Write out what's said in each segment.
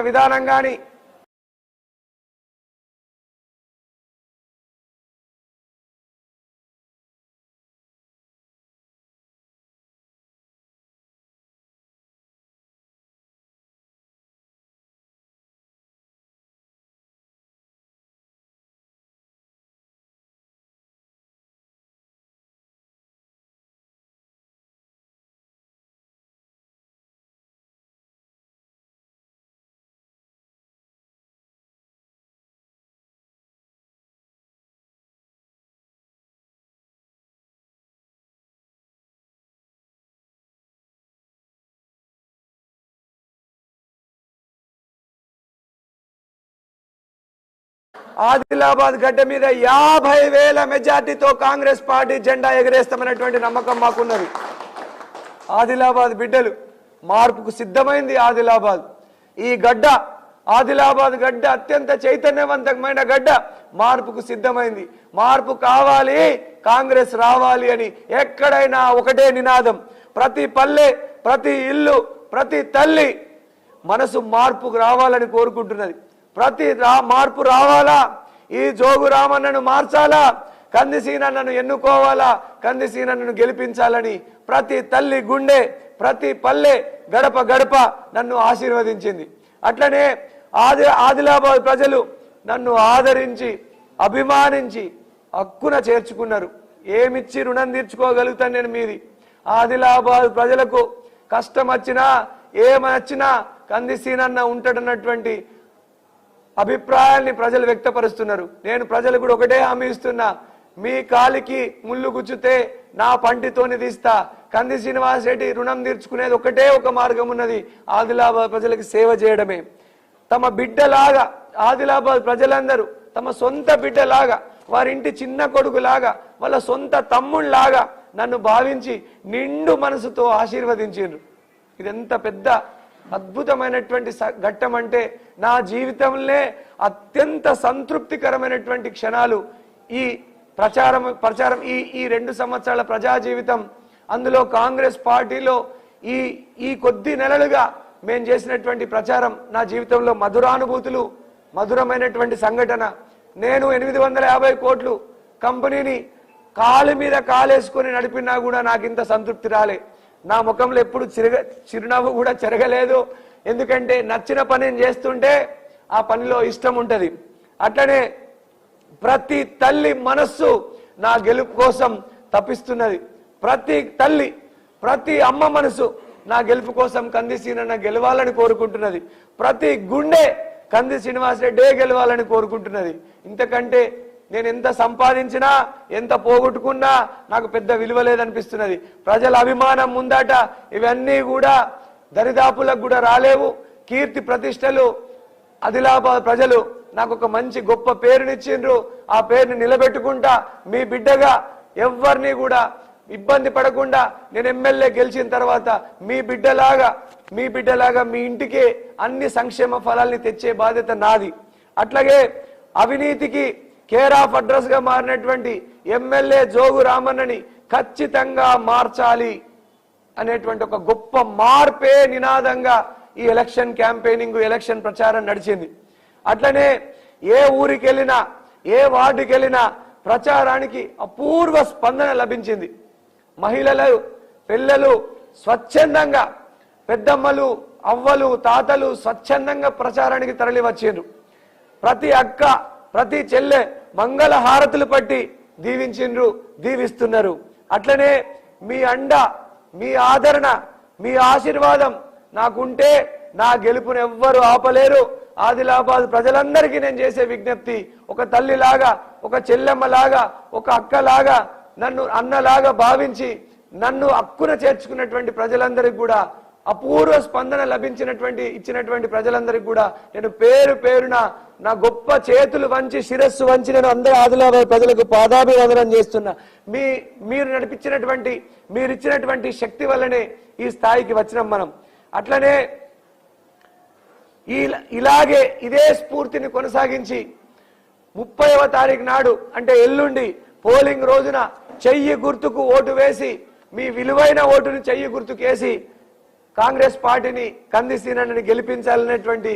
విధానం కానీ ఆదిలాబాద్ గడ్డ మీద యాభై వేల మెజార్టీతో కాంగ్రెస్ పార్టీ జెండా ఎగరేస్తామనేటువంటి నమ్మకం మాకున్నది. ఆదిలాబాద్ బిడ్డలు మార్పుకు సిద్ధమైంది ఆదిలాబాద్. ఈ గడ్డ ఆదిలాబాద్ గడ్డ అత్యంత చైతన్యవంతమైన గడ్డ మార్పుకు సిద్ధమైంది. మార్పు కావాలి కాంగ్రెస్ రావాలి అని ఎక్కడైనా ఒకటే నినాదం. ప్రతి పల్లె ప్రతి ఇల్లు ప్రతి తల్లి మనసు మార్పుకు రావాలని కోరుకుంటున్నది. ప్రతి రా మార్పు రావాలా? ఈ జోగు రామన్నను మార్చాలా? కందిసీనన్నను ఎన్నుకోవాలా? కందిసీనన్నను గెలిపించాలని ప్రతి తల్లి గుండె ప్రతి పల్లె గడప గడప నన్ను ఆశీర్వదించింది. అట్లనే ఆది ఆదిలాబాద్ ప్రజలు నన్ను ఆదరించి అభిమానించి హక్కున చేర్చుకున్నారు. ఏమిచ్చి రుణం తీర్చుకోగలుగుతాను నేను మీది? ఆదిలాబాద్ ప్రజలకు కష్టం వచ్చినా ఏమొచ్చినా కందిసీనన్న ఉంటాడన్నటువంటి అభిప్రాయాల్ని ప్రజలు వ్యక్తపరుస్తున్నారు. నేను ప్రజలు కూడా ఒకటే హామీ ఇస్తున్నా. మీ కాలికి ముళ్ళు గుచ్చితే నా పంటితోని తీస్తా. కంది శ్రీనివాస్ రెడ్డి రుణం తీర్చుకునేది ఒకటే ఒక మార్గం ఉన్నది. ఆదిలాబాద్ ప్రజలకు సేవ చేయడమే. తమ బిడ్డలాగా ఆదిలాబాద్ ప్రజలందరూ తమ సొంత బిడ్డలాగా వారింటి చిన్న కొడుకులాగా వాళ్ళ సొంత తమ్ముళ్ళాగా నన్ను భావించి నిండు మనసుతో ఆశీర్వదించారు ఇదెంత పెద్ద అద్భుతమైనటువంటి ఘట్టం అంటే నా జీవితంలో అత్యంత సంతృప్తికరమైనటువంటి క్షణాలు ఈ ప్రచారం ప్రచారం ఈ ఈ రెండు సంవత్సరాల ప్రజా జీవితం. అందులో కాంగ్రెస్ పార్టీలో ఈ ఈ కొద్ది నెలలుగా మేము చేసినటువంటి ప్రచారం నా జీవితంలో మధురానుభూతులు మధురమైనటువంటి సంఘటన. నేను ఎనిమిది వందల యాభై కోట్లు కంపెనీని కాలు మీద కాలేసుకొని నడిపినా కూడా నాకు ఇంత సంతృప్తి రాలే. నా ముఖంలో ఎప్పుడు చిరగ చిరునవ్వు కూడా చెరగలేదు. ఎందుకంటే నచ్చిన పనిని చేస్తుంటే ఆ పనిలో ఇష్టం ఉంటుంది. అట్లనే ప్రతి తల్లి మనస్సు నా గెలుపు కోసం తప్పిస్తున్నది. ప్రతి తల్లి ప్రతి అమ్మ మనసు నా గెలుపు కోసం కంది సీనన్న గెలవాలని కోరుకుంటున్నది. ప్రతి గుండె కంది శ్రీనివాస్ రెడ్డే గెలవాలని కోరుకుంటున్నది. ఇంతకంటే నేను ఎంత సంపాదించినా ఎంత పోగొట్టుకున్నా నాకు పెద్ద విలువ లేదనిపిస్తున్నది. ప్రజల అభిమానం ముందట ఇవన్నీ కూడా దరిదాపులకు కూడా రాలేవు. కీర్తి ప్రతిష్టలు ఆదిలాబాద్ ప్రజలు నాకు ఒక మంచి గొప్ప పేరునిచ్చిండ్రు. ఆ పేరుని నిలబెట్టుకుంటా మీ బిడ్డగా ఎవరిని కూడా ఇబ్బంది పడకుండా నేను ఎమ్మెల్యే గెలిచిన తర్వాత మీ బిడ్డలాగా మీ బిడ్డలాగా మీ ఇంటికే అన్ని సంక్షేమ ఫలాల్ని తెచ్చే బాధ్యత నాది. అట్లాగే అవినీతికి కేర్ ఆఫ్ అడ్రస్గా మారినటువంటి ఎమ్మెల్యే జోగు రామన్నని ఖచ్చితంగా మార్చాలి అనేటువంటి ఒక గొప్ప మార్పే నినాదంగా ఈ ఎలక్షన్ క్యాంపెయినింగ్ ఎలక్షన్ ప్రచారం నడిచింది. అట్లనే ఏ ఊరికి వెళ్ళినా ఏ వార్డుకి వెళ్ళినా ప్రచారానికి అపూర్వ స్పందన లభించింది. మహిళలు పిల్లలు స్వచ్ఛందంగా పెద్దమ్మలు అవ్వలు తాతలు స్వచ్ఛందంగా ప్రచారానికి తరలి వచ్చారు ప్రతి అక్క ప్రతి చెల్లె మంగళ హారతులు పట్టి దీవించిండ్రు దీవిస్తున్నారు. అట్లనే మీ అండ మీ ఆదరణ మీ ఆశీర్వాదం నాకుంటే నా గెలుపును ఎవ్వరు ఆపలేరు. ఆదిలాబాద్ ప్రజలందరికీ నేను చేసే విజ్ఞప్తి ఒక తల్లిలాగా ఒక చెల్లెమ్మలాగా ఒక అక్కలాగా నన్ను అన్నలాగా భావించి నన్ను హక్కున చేర్చుకున్నటువంటి ప్రజలందరికీ కూడా అపూర్వ స్పందన లభించినటువంటి ఇచ్చినటువంటి ప్రజలందరికీ కూడా నేను పేరు పేరున నా గొప్ప చేతులు వంచి శిరస్సు వంచి నేను అందరూ ఆదిలాబాద్ ప్రజలకు పాదాభివందనం చేస్తున్నా. మీ మీరు నడిపించినటువంటి మీరు ఇచ్చినటువంటి శక్తి వల్లనే ఈ స్థాయికి వచ్చినాం మనం. అట్లనే ఈ ఇలాగే ఇదే స్ఫూర్తిని కొనసాగించి ముప్పైవ తారీఖు నాడు అంటే ఎల్లుండి పోలింగ్ రోజున చెయ్యి గుర్తుకు ఓటు వేసి మీ విలువైన ఓటుని చెయ్యి గుర్తుకేసి కాంగ్రెస్ పార్టీని కందిసీనని గెలిపించాలనేటువంటి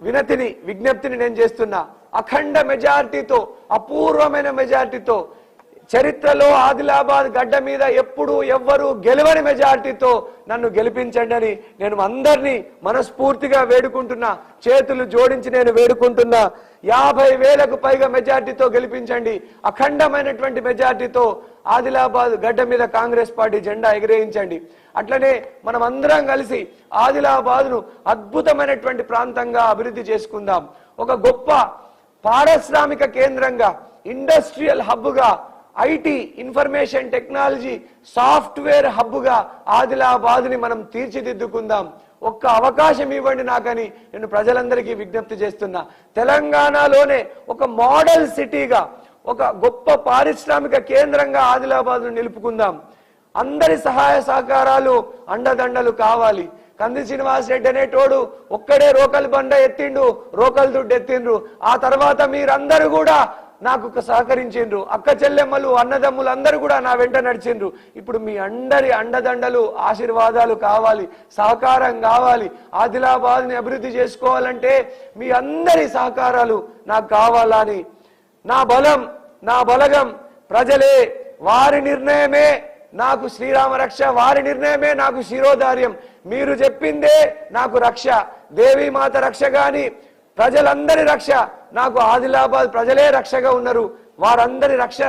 వినతిని విజ్ఞప్తిని నేను చేస్తున్నా. అఖండ మెజారిటీతో అపూర్వమైన మెజారిటీతో చరిత్రలో ఆదిలాబాద్ గడ్డ మీద ఎప్పుడు ఎవ్వరు గెలవని మెజారిటీతో నన్ను గెలిపించండి అని నేను అందరినీ మనస్ఫూర్తిగా వేడుకుంటున్నా. చేతులు జోడించి నేను వేడుకుంటున్నా. యాభై వేలకు పైగా మెజారిటీతో గెలిపించండి. అఖండమైనటువంటి మెజారిటీతో ఆదిలాబాద్ గడ్డ మీద కాంగ్రెస్ పార్టీ జెండా ఎగిరేయించండి. అట్లనే మనం అందరం కలిసి ఆదిలాబాదును అద్భుతమైనటువంటి ప్రాంతంగా అభివృద్ధి చేసుకుందాం. ఒక గొప్ప పారిశ్రామిక కేంద్రంగా ఇండస్ట్రియల్ హబ్గా ఐటీ ఇన్ఫర్మేషన్ టెక్నాలజీ సాఫ్ట్వేర్ హబ్గా ఆదిలాబాద్ని మనం తీర్చిదిద్దుకుందాం. ఒక్క అవకాశం ఇవ్వండి నాకని నేను ప్రజలందరికీ విజ్ఞప్తి చేస్తున్నా. తెలంగాణలోనే ఒక మోడల్ సిటీగా ఒక గొప్ప పారిశ్రామిక కేంద్రంగా ఆదిలాబాద్ను నిలుపుకుందాం. అందరి సహాయ సహకారాలు అండదండలు కావాలి. కంది శ్రీనివాస్ రెడ్డి అనేటోడు ఒక్కడే రోకల్ బండ ఎత్తిండు రోకల్ దుడ్డు ఎత్తిండ్రు. ఆ తర్వాత మీరందరూ కూడా నాకు సహకరించిండ్రు. అక్క చెల్లెమ్మలు అన్నదమ్ములు అందరూ కూడా నా వెంట నడిచిండ్రు. ఇప్పుడు మీ అందరి అండదండలు ఆశీర్వాదాలు కావాలి సహకారం కావాలి. ఆదిలాబాద్ని అభివృద్ధి చేసుకోవాలంటే మీ అందరి సహకారాలు నాకు కావాలని నా బలం నా బలగం ప్రజలే వారి నిర్ణయమే నాకు శ్రీరామ రక్ష వారి నిర్ణయమే నాకు శిరోధార్యం. మీరు చెప్పిందే నాకు రక్ష. దేవి మాత రక్ష గాని ప్రజలందరి రక్ష. నాకు ఆదిలాబాద్ ప్రజలే రక్షగా ఉన్నారు. వారందరి రక్ష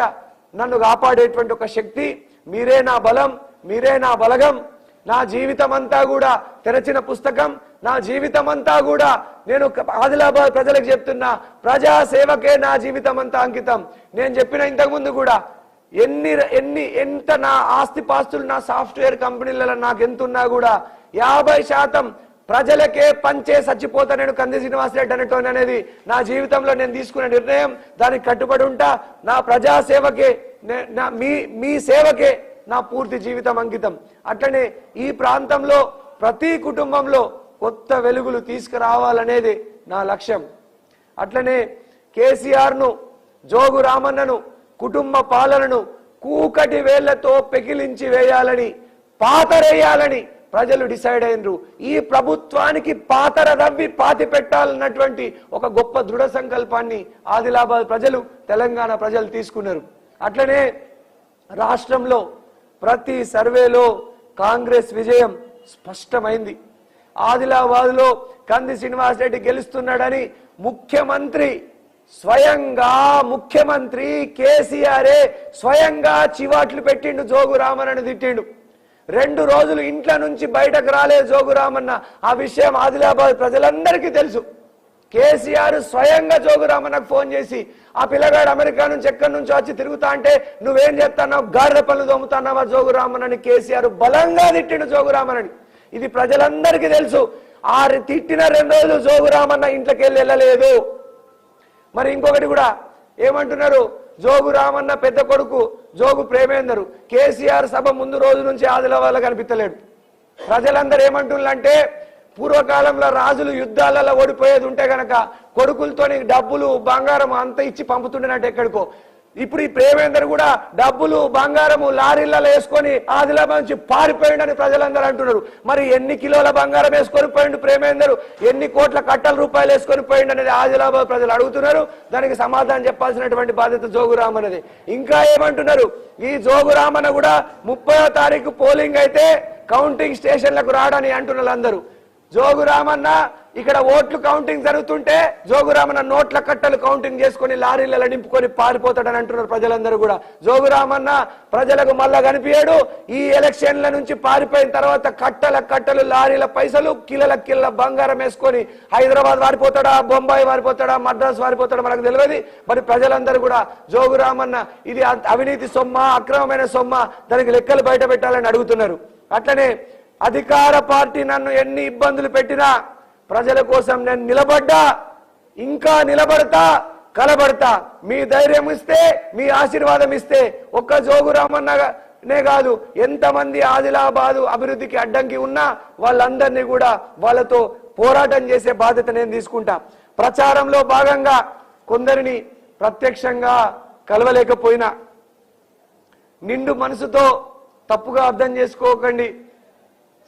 నన్ను కాపాడేటువంటి ఒక శక్తి. మీరే నా బలం మీరే నా బలగం. నా జీవితం అంతా కూడా తెరచిన పుస్తకం. నా జీవితం అంతా కూడా నేను ఆదిలాబాద్ ప్రజలకు చెప్తున్నా ప్రజా సేవకే నా జీవితం అంతా అంకితం. నేను చెప్పిన ఇంతకు ముందు కూడా ఎన్ని ఎన్ని ఎంత నా ఆస్తి పాస్తులు నా సాఫ్ట్వేర్ కంపెనీలలో నాకు ఎంత ఉన్నా కూడా యాభై శాతం ప్రజలకే పంచే చచ్చిపోతా నేను కంది శ్రీనివాసరెడ్డి అనేటోని అనేది నా జీవితంలో నేను తీసుకున్న నిర్ణయం. దానికి కట్టుబడి ఉంటా. నా ప్రజా సేవకే నా మీ మీ సేవకే నా పూర్తి జీవితం అంకితం. అట్లనే ఈ ప్రాంతంలో ప్రతి కుటుంబంలో కొత్త వెలుగులు తీసుకురావాలనేది నా లక్ష్యం. అట్లనే కేసీఆర్ను జోగు రామన్నను కుటుంబ పాలనను కూకటి వేళ్ళతో పెకిలించి వేయాలని పాతరేయాలని ప్రజలు డిసైడ్ అయినరు. ఈ ప్రభుత్వానికి పాతర రవ్వి పాతి పెట్టాలన్నటువంటి ఒక గొప్ప దృఢ సంకల్పాన్ని ఆదిలాబాద్ ప్రజలు తెలంగాణ ప్రజలు తీసుకున్నారు. అట్లనే రాష్ట్రంలో ప్రతి సర్వేలో కాంగ్రెస్ విజయం స్పష్టమైంది. ఆదిలాబాద్లో కంది శ్రీనివాస్ రెడ్డి గెలుస్తున్నాడని ముఖ్యమంత్రి స్వయంగా ముఖ్యమంత్రి కేసీఆరే స్వయంగా చివాట్లు పెట్టిండు జోగు తిట్టిండు. రెండు రోజులు ఇంట్లో నుంచి బయటకు రాలే జోగు రామన్న. ఆ విషయం ఆదిలాబాద్ ప్రజలందరికీ తెలుసు. కేసీఆర్ స్వయంగా జోగురామన్నకు ఫోన్ చేసి ఆ పిల్లగాడు అమెరికా నుంచి ఎక్కడి నుంచి వచ్చి తిరుగుతా అంటే నువ్వేం చెప్తాన్నావు గాడిద పనులు దొమ్ముతున్నావా జోగురామన్నని కేసీఆర్ బలంగా తిట్టిండు జోగురామన్నని ఇది ప్రజలందరికీ తెలుసు. ఆ తిట్టిన రెండు రోజులు జోగురామన్న ఇంట్లోకి వెళ్ళి వెళ్ళలేదు. మరి ఇంకొకటి కూడా ఏమంటున్నారు? జోగు రామన్న పెద్ద కొడుకు జోగు ప్రేమేందరు. కేసీఆర్ సభ ముందు రోజు నుంచి ఆదిలాబాద్లో కనిపించలేడు ప్రజలందరూ ఏమంటున్నారంటే పూర్వకాలంలో రాజులు యుద్ధాలలో ఓడిపోయేది ఉంటే గనక కొడుకులతోని డబ్బులు బంగారం అంత ఇచ్చి పంపుతుండేనట్టు ఎక్కడికో. ఇప్పుడు ఈ ప్రేమేందర్ కూడా డబ్బులు బంగారము లారీలలో వేసుకొని ఆదిలాబాద్ నుంచి పారిపోయిండు అని ప్రజలందరూ అంటున్నారు. మరి ఎన్ని కిలోల బంగారం వేసుకొని పోయిండు ప్రేమేందర్? ఎన్ని కోట్ల కట్టల రూపాయలు వేసుకొని పోయిండు అనేది ఆదిలాబాద్ ప్రజలు అడుగుతున్నారు. దానికి సమాధానం చెప్పాల్సినటువంటి బాధ్యత జోగురామన్నది ఇంకా ఏమంటున్నారు? ఈ జోగురామన్న కూడా ముప్పయో తారీఖు పోలింగ్ అయితే కౌంటింగ్ స్టేషన్లకు రాడని అంటున్నారు అందరూ. జోగురామన్న ఇక్కడ ఓట్లు కౌంటింగ్ జరుగుతుంటే జోగురామన్న నోట్ల కట్టలు కౌంటింగ్ చేసుకొని లారీలలో నింపుకొని పారిపోతాడని అంటున్నారు ప్రజలందరూ కూడా. జోగురామన్న ప్రజలకు మళ్ళా కనిపించాడు ఈ ఎలక్షన్ల నుంచి పారిపోయిన తర్వాత కట్టల కట్టలు లారీల పైసలు కిలల కిల్ల బంగారం వేసుకొని హైదరాబాద్ వారిపోతాడా బొంబాయి వారిపోతాడా మద్రాస్ వారిపోతాడా మనకు తెలియదు. మరి ప్రజలందరూ కూడా జోగురామన్న ఇది అవినీతి సొమ్మ అక్రమమైన సొమ్మ దానికి లెక్కలు బయట పెట్టాలని అడుగుతున్నారు. అట్లనే అధికార పార్టీ నన్ను ఎన్ని ఇబ్బందులు పెట్టినా ప్రజల కోసం నేను నిలబడ్డా ఇంకా నిలబడతా కలబడతా. మీ ధైర్యం ఇస్తే మీ ఆశీర్వాదం ఇస్తే ఒక్క జోగురామన్ననే కాదు ఎంతమంది ఆదిలాబాదు అభివృద్ధికి అడ్డంకి ఉన్నా వాళ్ళందరినీ కూడా వాళ్ళతో పోరాటం చేసే బాధ్యత నేను తీసుకుంటా. ప్రచారంలో భాగంగా కొందరిని ప్రత్యక్షంగా కలవలేకపోయినా. నిండు మనసుతో తప్పుగా అర్థం చేసుకోకండి.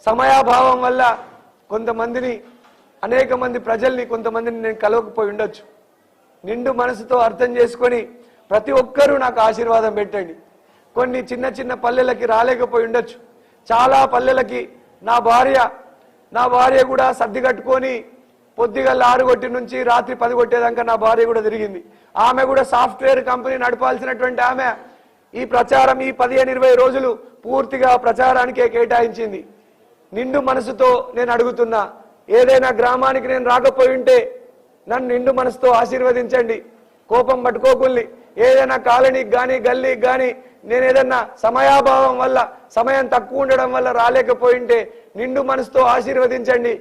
సమయాభావం వల్ల కొంతమందిని అనేక మంది ప్రజల్ని కొంతమందిని నేను కలవకపోయి ఉండొచ్చు. నిండు మనసుతో అర్థం చేసుకొని ప్రతి ఒక్కరూ నాకు ఆశీర్వాదం పెట్టండి. కొన్ని చిన్న చిన్న పల్లెలకి రాలేకపోయి ఉండొచ్చు. చాలా పల్లెలకి నా భార్య నా భార్య కూడా సర్ది కట్టుకొని పొద్దుగల ఆరు కొట్టి నుంచి రాత్రి పది కొట్టేదాకా నా భార్య కూడా తిరిగింది. ఆమె కూడా సాఫ్ట్వేర్ కంపెనీ నడపాల్సినటువంటి ఆమె ఈ ప్రచారం ఈ పదిహేను ఇరవై రోజులు పూర్తిగా ప్రచారానికే కేటాయించింది. నిండు మనసుతో నేను అడుగుతున్నా. ఏదైనా గ్రామానికి నేను రాకపోయి ఉంటే నన్ను నిండు మనసుతో ఆశీర్వదించండి. కోపం పట్టుకోకుల్ని. ఏదైనా కాలనీకి కానీ గల్లీకి కానీ నేను ఏదన్నా సమయాభావం వల్ల సమయం తక్కువ ఉండడం వల్ల రాలేకపోయింటే నిండు మనసుతో ఆశీర్వదించండి.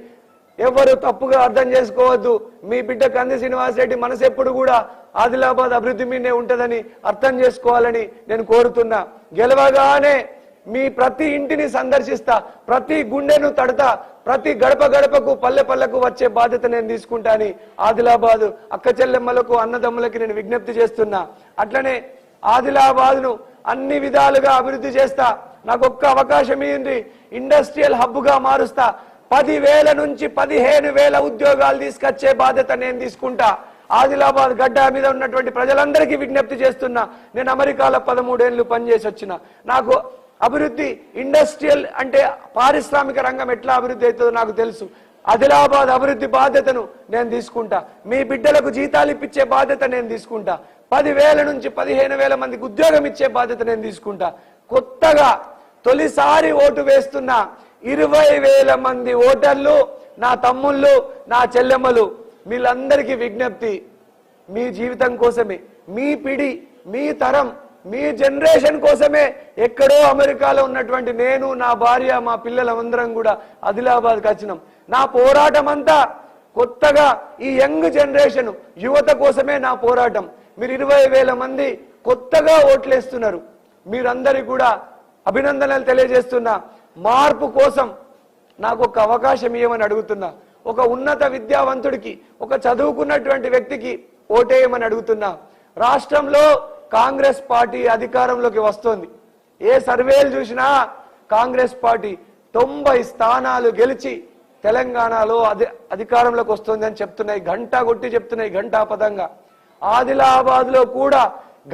ఎవరు తప్పుగా అర్థం చేసుకోవద్దు. మీ బిడ్డ కంది శ్రీనివాస్ రెడ్డి మనసు ఎప్పుడు కూడా ఆదిలాబాద్ అభివృద్ధి మీదే ఉంటుందని అర్థం చేసుకోవాలని నేను కోరుతున్నా. గెలవగానే మీ ప్రతి ఇంటిని సందర్శిస్తా ప్రతి గుండెను తడతా ప్రతి గడప గడపకు పల్లె పల్లెకు వచ్చే బాధ్యత నేను తీసుకుంటాని ఆదిలాబాద్ అక్క చెల్లెమ్మలకు అన్నదమ్ములకి నేను విజ్ఞప్తి చేస్తున్నా. అట్లనే ఆదిలాబాద్ను అన్ని విధాలుగా అభివృద్ధి చేస్తా. నాకు ఒక్క అవకాశం ఏంది ఇండస్ట్రియల్ హబ్గా మారుస్తా. పదివేల నుంచి పదిహేను వేల ఉద్యోగాలు తీసుకొచ్చే బాధ్యత నేను తీసుకుంటా. ఆదిలాబాద్ గడ్డ మీద ఉన్నటువంటి ప్రజలందరికీ విజ్ఞప్తి చేస్తున్నా. నేను అమెరికాలో పదమూడేళ్ళు పనిచేసి వచ్చిన నాకు అభివృద్ధి ఇండస్ట్రియల్ అంటే పారిశ్రామిక రంగం ఎట్లా అభివృద్ధి అవుతుందో నాకు తెలుసు. ఆదిలాబాద్ అభివృద్ధి బాధ్యతను నేను తీసుకుంటా. మీ బిడ్డలకు జీతాలు ఇప్పించే బాధ్యత నేను తీసుకుంటా. పదివేల నుంచి పదిహేను వేల మందికి ఉద్యోగం ఇచ్చే బాధ్యత నేను తీసుకుంటా. కొత్తగా తొలిసారి ఓటు వేస్తున్న ఇరవై వేల మంది ఓటర్లు నా తమ్ముళ్ళు నా చెల్లెమ్మలు వీళ్ళందరికీ విజ్ఞప్తి. మీ జీవితం కోసమే. మీ పిడి మీ తరం. మీ జనరేషన్ కోసమే ఎక్కడో అమెరికాలో ఉన్నటువంటి నేను నా భార్య మా పిల్లలందరం కూడా ఆదిలాబాద్కి వచ్చినాం. నా పోరాటం అంతా కొత్తగా ఈ యంగ్ జనరేషన్ యువత కోసమే నా పోరాటం. మీరు ఇరవై వేల మంది కొత్తగా ఓట్లేస్తున్నారు. మీరందరికీ కూడా అభినందనలు తెలియజేస్తున్నా. మార్పు కోసం నాకు ఒక అవకాశం ఇవ్వమని అడుగుతున్నా. ఒక ఉన్నత విద్యావంతుడికి ఒక చదువుకున్నటువంటి వ్యక్తికి ఓటేయమని అడుగుతున్నా. రాష్ట్రంలో కాంగ్రెస్ పార్టీ అధికారంలోకి వస్తోంది. ఏ సర్వేలు చూసినా కాంగ్రెస్ పార్టీ తొంభై స్థానాలు గెలిచి తెలంగాణలో అధి అధికారంలోకి వస్తుంది అని చెప్తున్నాయి. గంటా కొట్టి చెప్తున్నాయి ఘంటాపదంగా ఆదిలాబాద్లో కూడా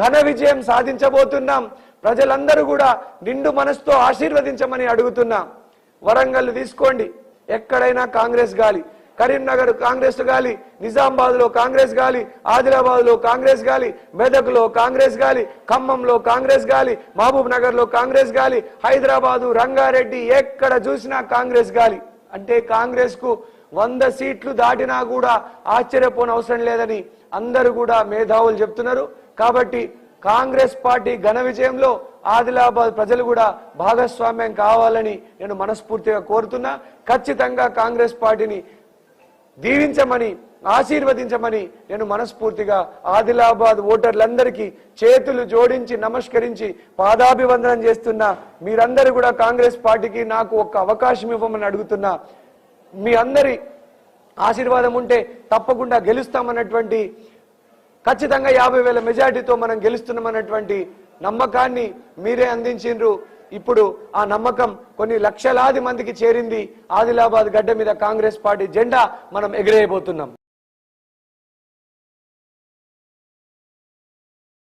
ఘన విజయం సాధించబోతున్నాం. ప్రజలందరూ కూడా నిండు మనసుతో ఆశీర్వదించమని అడుగుతున్నాం. వరంగల్ తీసుకోండి. ఎక్కడైనా కాంగ్రెస్ గాలి. కరీంనగర్ కాంగ్రెస్ గాలి నిజామాబాద్లో కాంగ్రెస్ గాలి ఆదిలాబాద్లో కాంగ్రెస్ గాలి మెదక్లో కాంగ్రెస్ గాలి ఖమ్మంలో కాంగ్రెస్ గాలి మహబూబ్ నగర్లో కాంగ్రెస్ గాలి హైదరాబాదు రంగారెడ్డి ఎక్కడ చూసినా కాంగ్రెస్ గాలి. అంటే కాంగ్రెస్కు వంద సీట్లు దాటినా కూడా ఆశ్చర్యపోనవసరం లేదని అందరూ కూడా మేధావులు చెప్తున్నారు. కాబట్టి కాంగ్రెస్ పార్టీ ఘన విజయంలో ఆదిలాబాద్ ప్రజలు కూడా భాగస్వామ్యం కావాలని నేను మనస్ఫూర్తిగా కోరుతున్నా. ఖచ్చితంగా కాంగ్రెస్ పార్టీని దీవించమని ఆశీర్వదించమని నేను మనస్ఫూర్తిగా ఆదిలాబాద్ ఓటర్లందరికీ చేతులు జోడించి నమస్కరించి పాదాభివందనం చేస్తున్నా. మీరందరూ కూడా కాంగ్రెస్ పార్టీకి నాకు ఒక అవకాశం ఇవ్వమని అడుగుతున్నా. మీ అందరి ఆశీర్వాదం ఉంటే తప్పకుండా గెలుస్తామన్నటువంటి ఖచ్చితంగా యాభై వేల మెజార్టీతో మనం గెలుస్తున్నామన్నటువంటి నమ్మకాన్ని మీరే అందించిండ్రు. ఇప్పుడు ఆ నమ్మకం కొన్ని లక్షలాది మందికి చేరింది ఆదిలాబాద్ గడ్డ మీద కాంగ్రెస్ పార్టీ జెండా మనం ఎగిరేయబోతున్నాం.